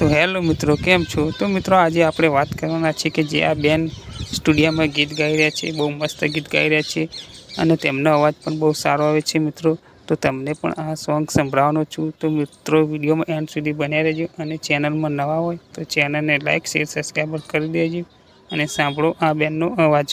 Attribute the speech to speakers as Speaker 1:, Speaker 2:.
Speaker 1: તો હેલો મિત્રો, કેમ છો? તો મિત્રો આજે આપણે વાત કરવાના છે કે જે આ બેન સ્ટુડિયોમાં ગીત ગાઈ રહ્યા છે, બહુ મસ્ત ગીત ગાઈ રહ્યા છે અને તેમનો અવાજ પણ બહુ સારો આવે છે મિત્રો. તો તમને પણ આ સોંગ સંભળાવવાનો છું. તો મિત્રો, વિડીયોમાં એન્ડ સુધી બન્યા રહેજો અને ચેનલમાં નવા હોય તો ચેનલને લાઇક શેર, સબસ્ક્રાઈબર કરી દેજો અને સાંભળો આ બેનનો અવાજ.